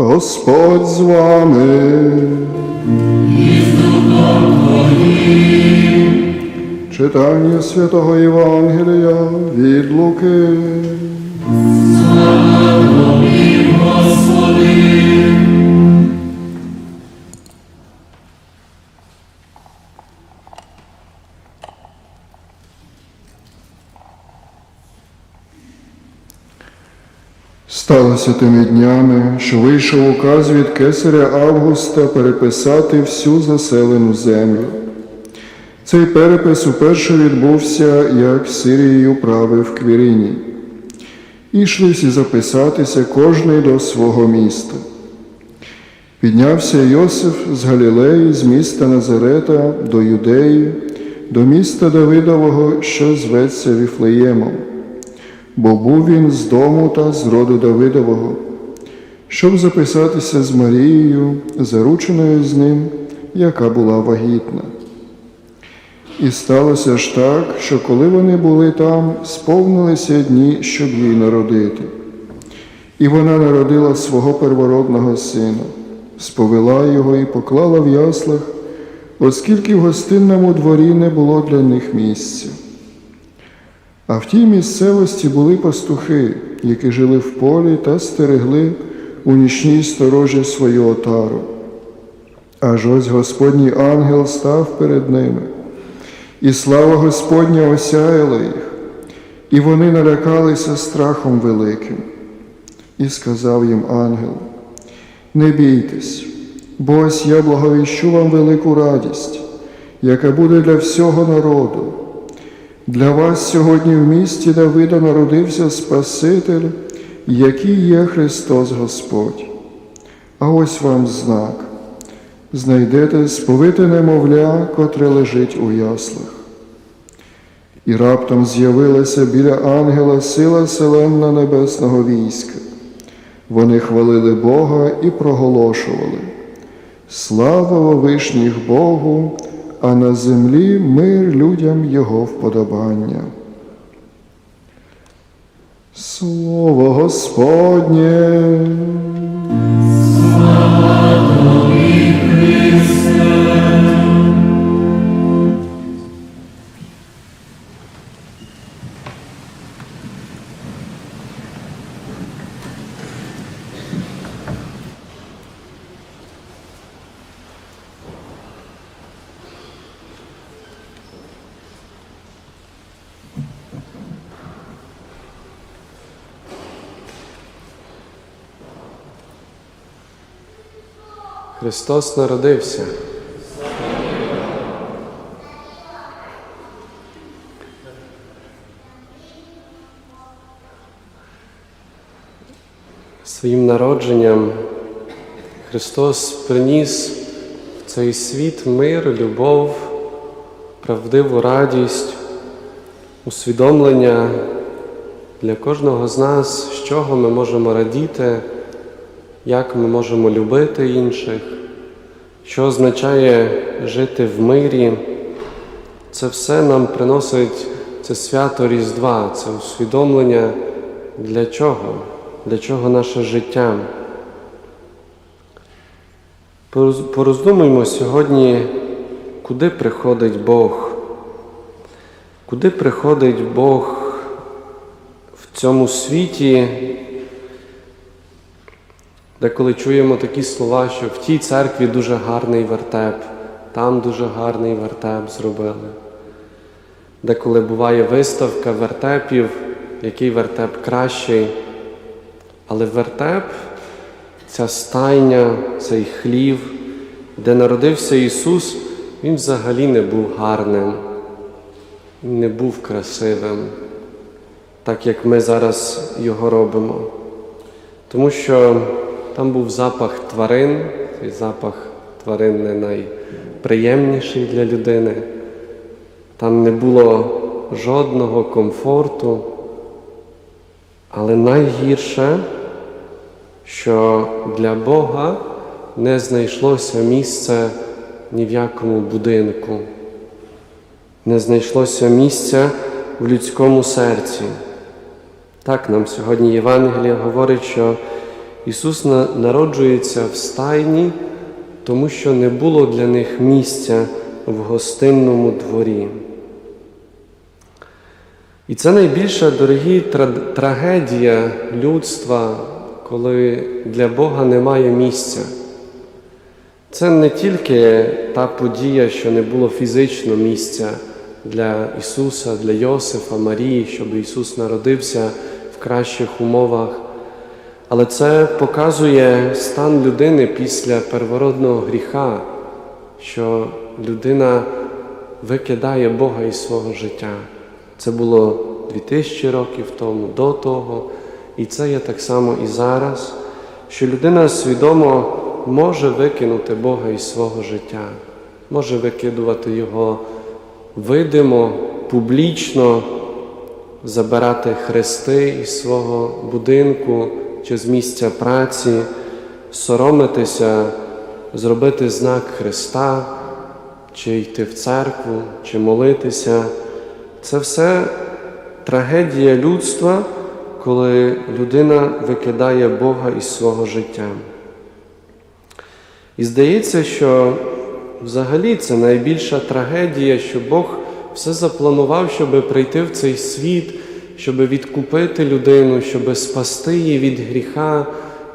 Господь з вами. Читання святого Євангелія від Луки. Сталося тими днями, що вийшов указ від кесаря Августа переписати всю заселену землю. Цей перепис уперше відбувся, як Сирією правив Квіріні. І йшли всі записатися кожний до свого міста. Піднявся Йосиф з Галілеї, з міста Назарета до Юдеї, до міста Давидового, що зветься Віфлеємом бо був він з дому та з роду Давидового, щоб записатися з Марією, зарученою з ним, яка була вагітна. І сталося ж так, що коли вони були там, сповнилися дні, щоб їй народити. І вона народила свого первородного сина, сповела його і поклала в яслах, оскільки в гостинному дворі не було для них місця. А в тій місцевості були пастухи, які жили в полі та стерегли у нічній сторожі свою отару. Аж ось Господній ангел став перед ними, і слава Господня осяяла їх, і вони налякалися страхом великим. І сказав їм ангел: Не бійтесь, бо ось я благовіщу вам велику радість, яка буде для всього народу. Для вас сьогодні в місті Давида народився Спаситель, який є Христос Господь. А ось вам знак. Знайдете сповите немовля, котре лежить у яслах. І раптом з'явилася біля ангела сила селенна небесного війська. Вони хвалили Бога і проголошували. Слава вишніх Богу! А на землі мир людям Його вподобання. Слово Господнє. Христос народився. Своїм народженням Христос приніс в цей світ мир, любов, правдиву радість, усвідомлення для кожного з нас, з чого ми можемо радіти як ми можемо любити інших, що означає жити в мирі. Це все нам приносить це свято Різдва, це усвідомлення для чого, для чого наше життя. Пороздумуємо сьогодні, куди приходить Бог, куди приходить Бог в цьому світі. Деколи чуємо такі слова, що в тій церкві дуже гарний вертеп, там дуже гарний вертеп зробили. Деколи буває виставка вертепів, який вертеп кращий. Але вертеп, ця стайня, цей хлів, де народився Ісус, Він взагалі не був гарним, не був красивим, так як ми зараз його робимо. Тому що там був запах тварин, цей запах тварин не найприємніший для людини. Там не було жодного комфорту. Але найгірше, що для Бога не знайшлося місця ні в якому будинку, не знайшлося місця в людському серці. Так нам сьогодні Євангелія говорить, що Ісус народжується в стайні, тому що не було для них місця в гостинному дворі. І це найбільша, дорогі, трагедія людства, коли для Бога немає місця. Це не тільки та подія, що не було фізично місця для Ісуса, для Йосифа, Марії, щоб Ісус народився в кращих умовах, але це показує стан людини після первородного гріха, що людина викидає Бога із свого життя. Це було 2000 років тому, до того, і це є так само і зараз, що людина свідомо може викинути Бога із свого життя, може викидувати Його видимо, публічно, забирати хрести із свого будинку чи з місця праці, соромитися, зробити знак Христа, чи йти в церкву, чи молитися. Це все трагедія людства, коли людина викидає Бога із свого життя. І здається, що взагалі це найбільша трагедія, що Бог все запланував, щоб прийти в цей світ, щоб відкупити людину, щоб спасти її від гріха,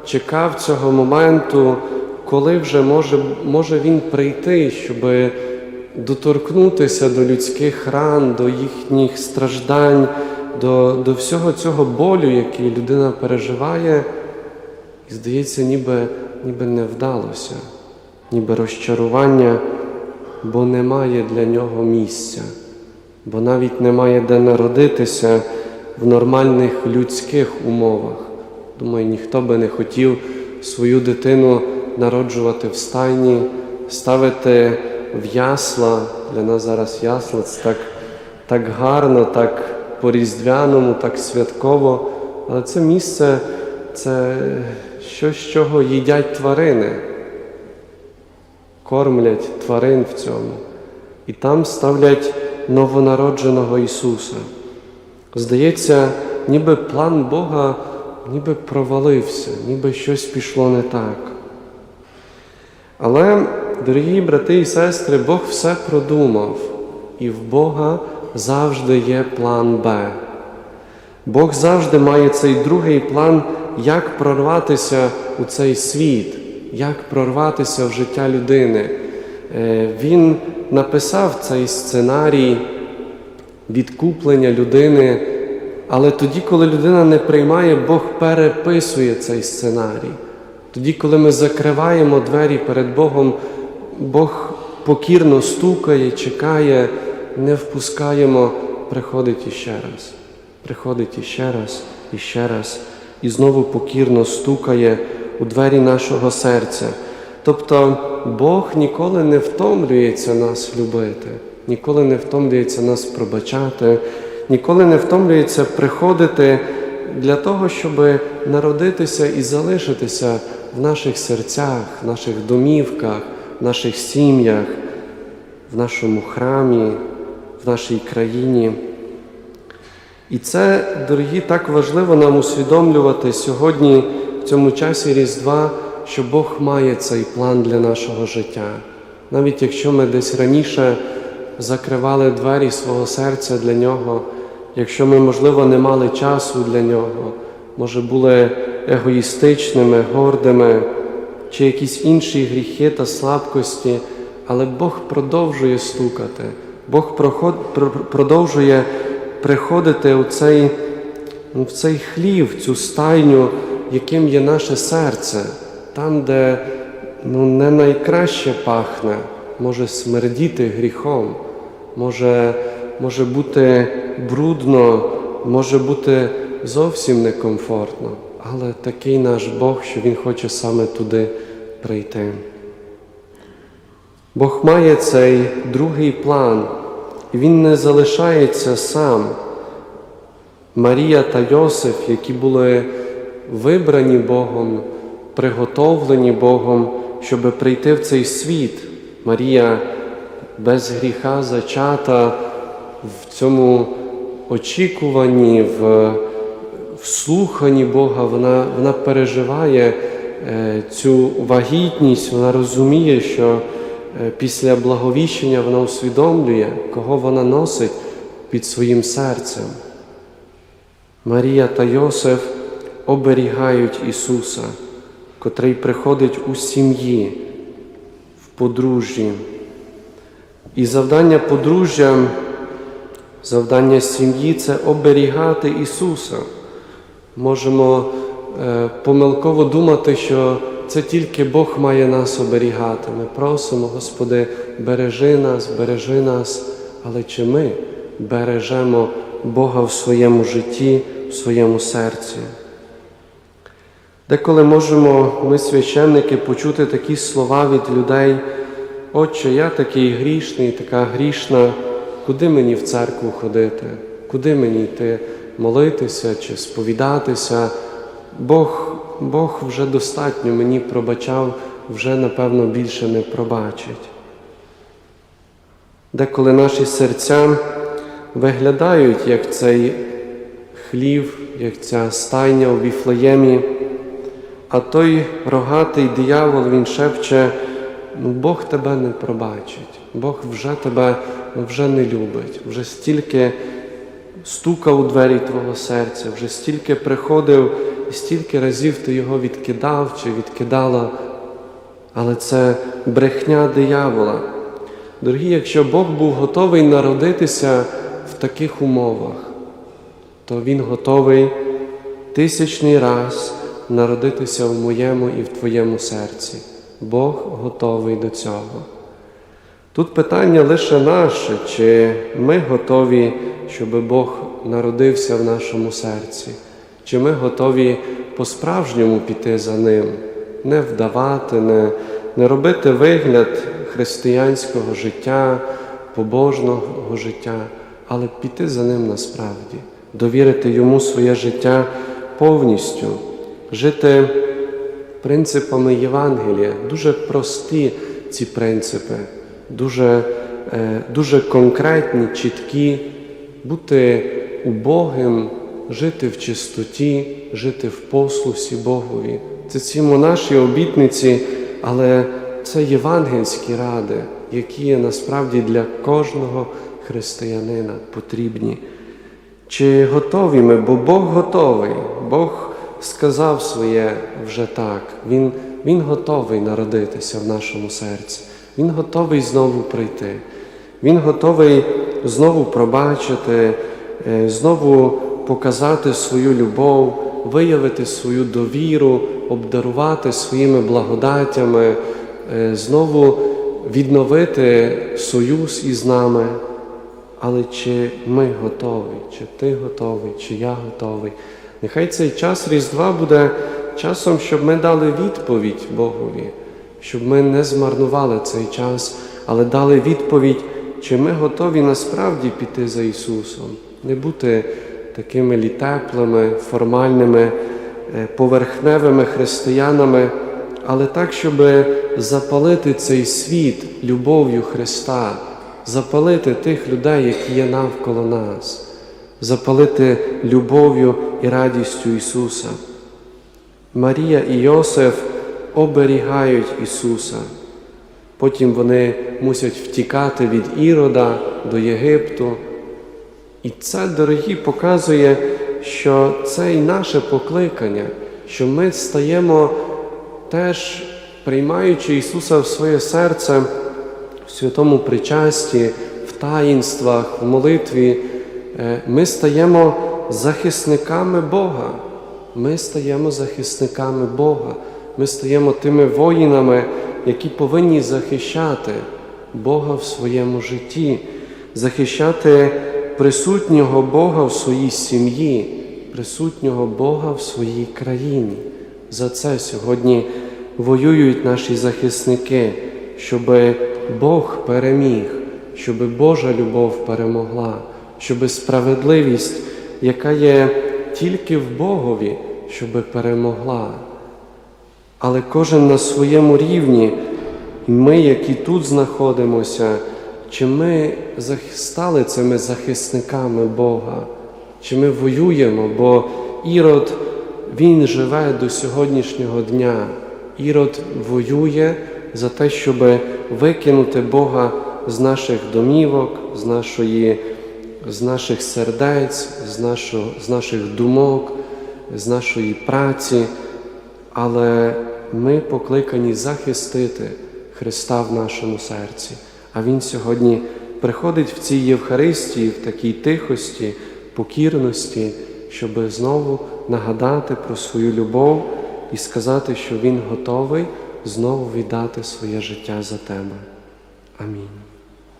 чекав цього моменту, коли вже може, може він прийти, щоб доторкнутися до людських ран, до їхніх страждань, до, до всього цього болю, який людина переживає, і здається, ніби, ніби не вдалося, ніби розчарування, бо немає для нього місця, бо навіть немає де народитися в нормальних людських умовах. Думаю, ніхто би не хотів свою дитину народжувати в стайні, ставити в ясла. Для нас зараз ясла це так, так гарно, так по-різдвяному, так святково. Але це місце це щось, з чого їдять тварини, кормлять тварин в цьому. І там ставлять новонародженого Ісуса. Здається, ніби план Бога ніби провалився, ніби щось пішло не так. Але, дорогі брати і сестри, Бог все продумав, і в Бога завжди є план Б. Бог завжди має цей другий план, як прорватися у цей світ, як прорватися в життя людини. Е, Він написав цей сценарій відкуплення людини, але тоді, коли людина не приймає, Бог переписує цей сценарій. Тоді, коли ми закриваємо двері перед Богом, Бог покірно стукає, чекає, не впускаємо, приходить іще раз, приходить іще раз, іще раз, і знову покірно стукає у двері нашого серця. Тобто Бог ніколи не втомлюється нас любити, ніколи не втомлюється нас пробачати, ніколи не втомлюється приходити для того, щоб народитися і залишитися в наших серцях, в наших домівках, в наших сім'ях, в нашому храмі, в нашій країні. І це, дорогі, так важливо нам усвідомлювати сьогодні, в цьому часі Різдва, що Бог має цей план для нашого життя. Навіть якщо ми десь раніше закривали двері свого серця для нього, якщо ми, можливо, не мали часу для нього, може були егоїстичними, гордими, чи якісь інші гріхи та слабкості, але Бог продовжує стукати, Бог проход, про- продовжує приходити у цей, в цей хлів, в цю стайню, яким є наше серце, там, де ну, не найкраще пахне, може смердіти гріхом, може, може бути брудно, може бути зовсім некомфортно. Але такий наш Бог, що Він хоче саме туди прийти. Бог має цей другий план, і Він не залишається сам. Марія та Йосиф, які були вибрані Богом, приготовлені Богом, щоб прийти в цей світ. Марія без гріха зачата в цьому очікуванні, в, в слуханні Бога, вона, вона переживає е, цю вагітність, вона розуміє, що е, після благовіщення вона усвідомлює, кого вона носить під своїм серцем. Марія та Йосиф оберігають Ісуса, котрий приходить у сім'ї, в подружжі. І завдання подружжя, завдання сім'ї це оберігати Ісуса. Можемо е, помилково думати, що це тільки Бог має нас оберігати. Ми просимо, Господи, бережи нас, бережи нас, але чи ми бережемо Бога в своєму житті, в своєму серці? Деколи можемо ми, священники, почути такі слова від людей, Отче, я такий грішний, така грішна, куди мені в церкву ходити, куди мені йти молитися чи сповідатися? Бог, Бог вже достатньо мені пробачав, вже, напевно, більше не пробачить. Деколи наші серця виглядають, як цей хлів, як ця стайня у Віфлеємі, а той рогатий диявол, він шепче, ну Бог тебе не пробачить, Бог вже тебе вже не любить, вже стільки стукав у двері твого серця, вже стільки приходив і стільки разів ти його відкидав чи відкидала. Але це брехня диявола. Дорогі, якщо Бог був готовий народитися в таких умовах, то Він готовий тисячний раз народитися в моєму і в твоєму серці. Бог готовий до цього. Тут питання лише наше, чи ми готові, щоб Бог народився в нашому серці, чи ми готові по-справжньому піти за Ним, не вдавати, не, не робити вигляд християнського життя, побожного життя, але піти за Ним насправді, довірити Йому своє життя повністю, жити принципами Євангелія. Дуже прості ці принципи, дуже, е, дуже конкретні, чіткі, бути убогим, жити в чистоті, жити в послусі Богові. Це ці монаші обітниці, але це євангельські ради, які є насправді для кожного християнина потрібні. Чи готові ми? Бо Бог готовий. Бог сказав своє вже так. Він, Він готовий народитися в нашому серці. Він готовий знову прийти. Він готовий знову пробачити, е, знову показати свою любов, виявити свою довіру, обдарувати своїми благодатями, е, знову відновити союз із нами. Але чи ми готові, чи ти готовий, чи я готовий? Нехай цей час Різдва буде часом, щоб ми дали відповідь Богові, щоб ми не змарнували цей час, але дали відповідь, чи ми готові насправді піти за Ісусом, не бути такими літеплими, формальними, е, поверхневими християнами, але так, щоб запалити цей світ любов'ю Христа, запалити тих людей, які є навколо нас, запалити любов'ю і радістю Ісуса. Марія і Йосиф оберігають Ісуса. Потім вони мусять втікати від Ірода до Єгипту. І це, дорогі, показує, що це і наше покликання, що ми стаємо теж, приймаючи Ісуса в своє серце в святому причасті, в таїнствах, в молитві, ми стаємо захисниками Бога. Ми стаємо захисниками Бога. Ми стаємо тими воїнами, які повинні захищати Бога в своєму житті, захищати присутнього Бога в своїй сім'ї, присутнього Бога в своїй країні. За це сьогодні воюють наші захисники, щоб Бог переміг, щоб Божа любов перемогла, щоб справедливість, яка є тільки в Богові, щоб перемогла. Але кожен на своєму рівні, ми, які тут знаходимося, чи ми стали цими захисниками Бога, чи ми воюємо, бо Ірод він живе до сьогоднішнього дня. Ірод воює за те, щоб викинути Бога з наших домівок, з, нашої, з наших сердець, з, нашого, з наших думок, з нашої праці. Але ми покликані захистити Христа в нашому серці. А Він сьогодні приходить в цій Євхаристії, в такій тихості, покірності, щоб знову нагадати про свою любов і сказати, що Він готовий знову віддати своє життя за тебе. Амінь.